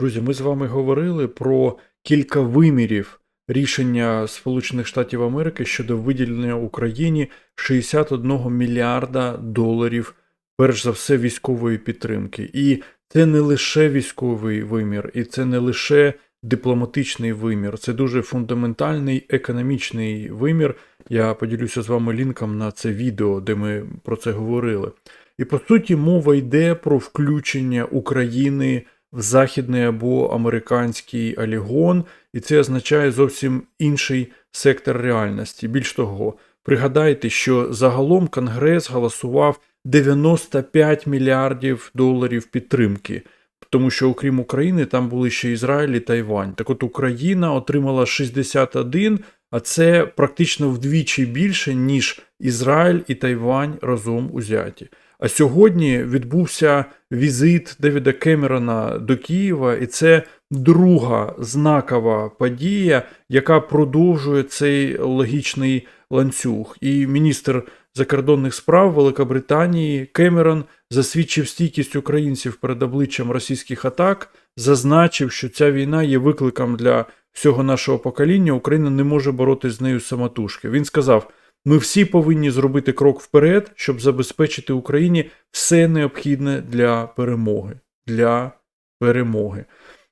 Друзі, ми з вами говорили про кілька вимірів рішення Сполучених Штатів Америки щодо виділення Україні 61 мільярда доларів, перш за все, військової підтримки. І це не лише військовий вимір, і це не лише дипломатичний вимір, це дуже фундаментальний економічний вимір. Я поділюся з вами лінком на це відео, де ми про це говорили. І по суті, мова йде про включення України в західний або американський алігон, і це означає зовсім інший сектор реальності. Більш того, пригадайте, що загалом Конгрес голосував 95 мільярдів доларів підтримки. Тому що, окрім України, там були ще Ізраїль і Тайвань. Так от Україна отримала 61, а це практично вдвічі більше, ніж Ізраїль і Тайвань разом узяті. А сьогодні відбувся візит Девіда Кемерона до Києва, і це друга знакова подія, яка продовжує цей логічний ланцюг. І міністр закордонних справ Великобританії Кемерон засвідчив стійкість українців перед обличчям російських атак, зазначив, що ця війна є викликом для всього нашого покоління. Україна не може боротися з нею самотужки. Він сказав. Ми всі повинні зробити крок вперед, щоб забезпечити Україні все необхідне для перемоги. Для перемоги.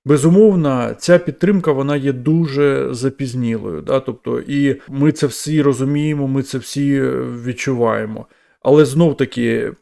Безумовно, ця підтримка вона є дуже запізнілою. Да? Тобто, і ми це всі розуміємо, ми це всі відчуваємо. Але знов таки,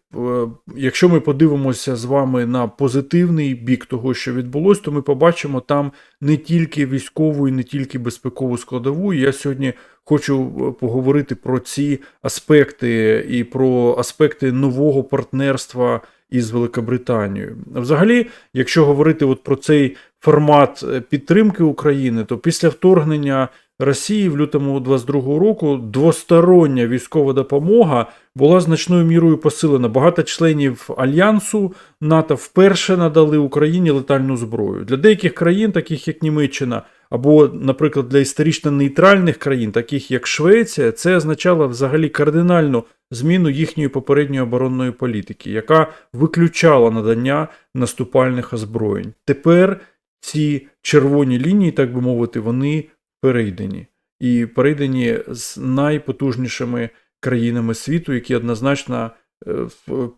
якщо ми подивимося з вами на позитивний бік того, що відбулось, то ми побачимо там не тільки військову і не тільки безпекову складову. Я сьогодні хочу поговорити про ці аспекти і про аспекти нового партнерства із Великобританією. Взагалі, якщо говорити от про цей формат підтримки України, то після вторгнення. Росії в лютому 22-го року двостороння військова допомога була значною мірою посилена. Багато членів альянсу НАТО вперше надали Україні летальну зброю. Для деяких країн, таких як Німеччина, або, наприклад, для історично нейтральних країн, таких як Швеція, це означало взагалі кардинальну зміну їхньої попередньої оборонної політики, яка виключала надання наступальних озброєнь. Тепер ці червоні лінії, так би мовити, вони перейдені. І перейдені з найпотужнішими країнами світу, які однозначно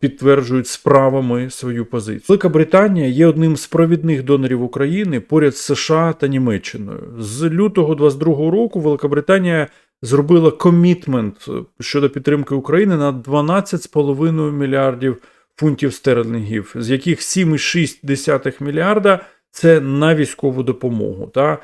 підтверджують справами свою позицію. Велика Британія є одним з провідних донорів України поряд з США та Німеччиною. З лютого 22-го року Великобританія зробила комітмент щодо підтримки України на 12,5 мільярдів фунтів стерлінгів, з яких 7,6 мільярда це на військову допомогу. Та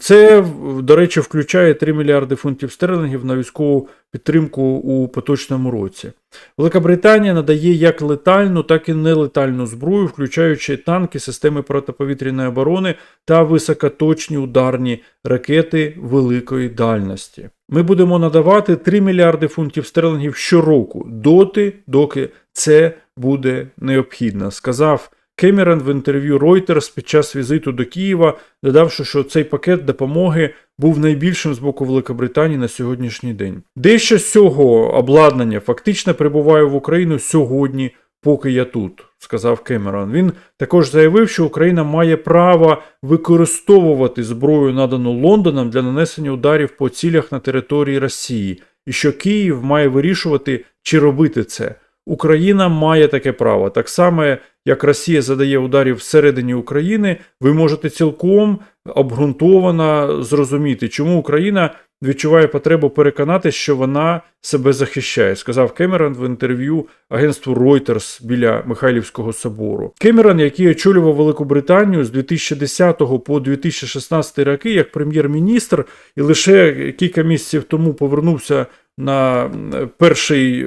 це, до речі, включає 3 мільярди фунтів стерлингів на військову підтримку у поточному році. Велика Британія надає як летальну, так і нелетальну зброю, включаючи танки, системи протиповітряної оборони та високоточні ударні ракети великої дальності. Ми будемо надавати 3 мільярди фунтів стерлингів щороку, доти, доки це буде необхідно, сказав. Кемерон в інтерв'ю Reuters під час візиту до Києва, додавши, що цей пакет допомоги був найбільшим з боку Великобританії на сьогоднішній день. Дещо з цього обладнання фактично прибуває в Україну сьогодні, поки я тут, сказав Кемерон. Він також заявив, що Україна має право використовувати зброю, надану Лондоном для нанесення ударів по цілях на території Росії, і що Київ має вирішувати, чи робити це. Україна має таке право. Так само, як Росія задає ударів всередині України, ви можете цілком обґрунтовано зрозуміти, чому Україна відчуває потребу переконати, що вона себе захищає, сказав Кемерон в інтерв'ю агентству Reuters біля Михайлівського собору. Кемерон, який очолював Велику Британію з 2010 по 2016 роки як прем'єр-міністр, і лише кілька місяців тому повернувся на перший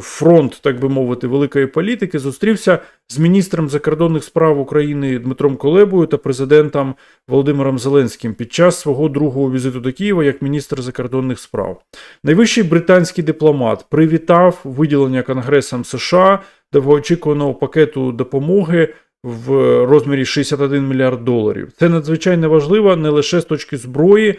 фронт, так би мовити, великої політики, зустрівся з міністром закордонних справ України Дмитром Колебою та президентом Володимиром Зеленським під час свого другого візиту до Києва як міністр закордонних справ. Найвищий британський дипломат привітав виділення Конгресом США довгоочікуваного пакету допомоги. В розмірі 61 мільярд доларів. Це надзвичайно важливо не лише з точки зброї,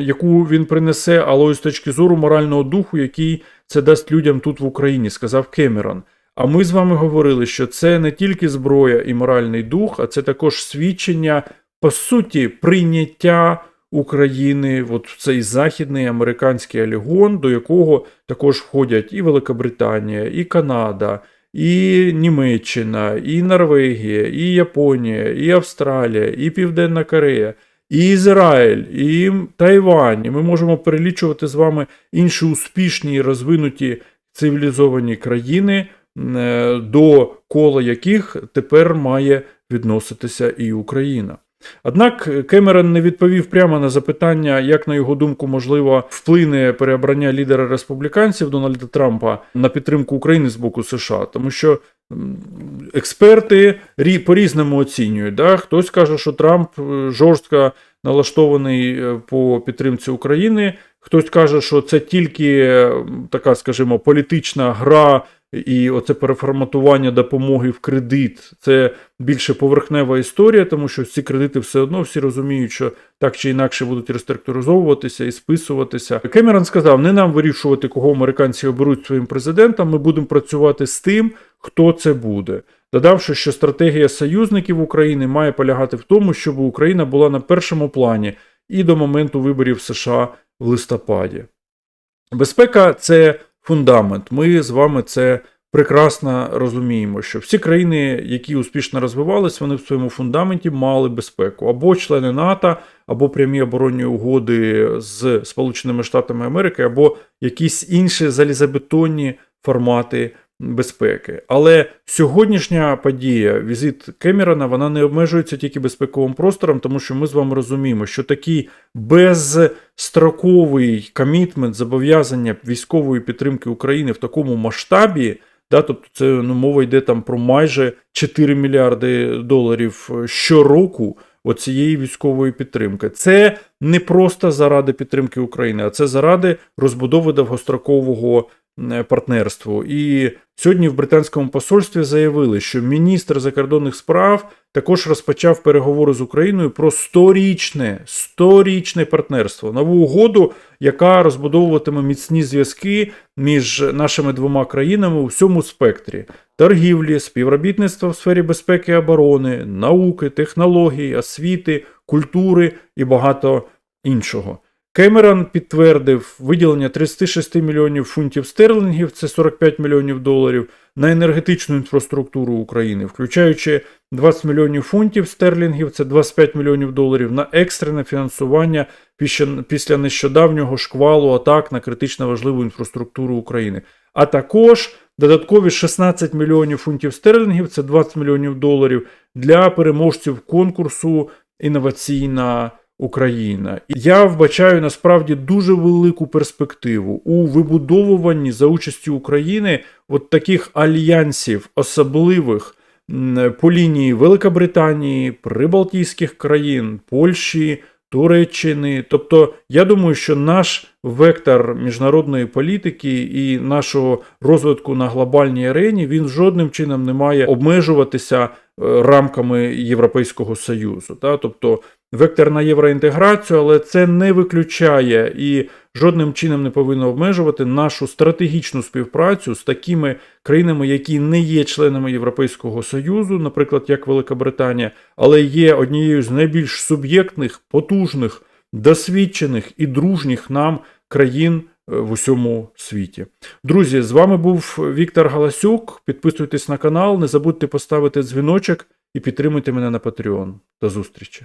яку він принесе, але з точки зору морального духу, який це дасть людям тут в Україні, сказав Кемерон. А ми з вами говорили, що це не тільки зброя і моральний дух, а це також свідчення, по суті, прийняття України от в цей західний американський алігон, до якого також входять і Великобританія, і Канада, і Німеччина, і Норвегія, і Японія, і Австралія, і Південна Корея. І Ізраїль, і Тайвань, і ми можемо перелічувати з вами інші успішні і розвинуті цивілізовані країни, е, до кола яких тепер має відноситися і Україна. Однак Кемерон не відповів прямо на запитання, як на його думку можливо вплине переобрання лідера республіканців Дональда Трампа на підтримку України з боку США, тому що експерти рі- по-різному оцінюють. Да? Хтось каже, що Трамп е, жорстко налаштований е, по підтримці України. Хтось каже, що це тільки така, скажімо, політична гра і оце переформатування допомоги в кредит. Це більше поверхнева історія, тому що ці кредити все одно всі розуміють, що так чи інакше будуть реструктуризовуватися і списуватися. Кемерон сказав: не нам вирішувати, кого американці оберуть своїм президентом. Ми будемо працювати з тим, хто це буде. Додавши, що стратегія союзників України має полягати в тому, щоб Україна була на першому плані і до моменту виборів США в листопаді. Безпека це фундамент. Ми з вами це прекрасно розуміємо, що всі країни, які успішно розвивались, вони в своєму фундаменті мали безпеку або члени НАТО, або прямі оборонні угоди з Сполученими Штатами Америки, або якісь інші залізобетонні формати безпеки. Але сьогоднішня подія, візит Кемерона, вона не обмежується тільки безпековим простором, тому що ми з вами розуміємо, що такий безстроковий комітмент зобов'язання військової підтримки України в такому масштабі. Да, тобто це ну, мова йде там про майже 4 мільярди доларів щороку оцієї військової підтримки. Це не просто заради підтримки України, а це заради розбудови довгострокового е, партнерства. І сьогодні в британському посольстві заявили, що міністр закордонних справ також розпочав переговори з Україною про сторічне, сторічне партнерство, нову угоду, яка розбудовуватиме міцні зв'язки між нашими двома країнами у всьому спектрі торгівлі, співробітництва в сфері безпеки і оборони, науки, технологій, освіти, культури і багато іншого. Кемерон підтвердив виділення 36 мільйонів фунтів стерлінгів, це 45 мільйонів доларів, на енергетичну інфраструктуру України, включаючи 20 мільйонів фунтів стерлінгів, це 25 мільйонів доларів на екстрене фінансування після нещодавнього шквалу атак на критично важливу інфраструктуру України. А також додаткові 16 мільйонів фунтів стерлінгів, це 20 мільйонів доларів для переможців конкурсу Інноваційна Україна. Я вбачаю насправді дуже велику перспективу у вибудовуванні за участю України от таких альянсів особливих по лінії Великобританії, Прибалтійських країн, Польщі. Туреччини, тобто я думаю, що наш вектор міжнародної політики і нашого розвитку на глобальній арені він жодним чином не має обмежуватися е, рамками Європейського Союзу. Та? Тобто вектор на євроінтеграцію, але це не виключає і жодним чином не повинно обмежувати нашу стратегічну співпрацю з такими країнами, які не є членами Європейського Союзу, наприклад, як Велика Британія, але є однією з найбільш суб'єктних, потужних, досвідчених і дружніх нам країн е, в усьому світі. Друзі, з вами був Віктор Галасюк. Підписуйтесь на канал, не забудьте поставити дзвіночок і підтримуйте мене на Patreon. До зустрічі!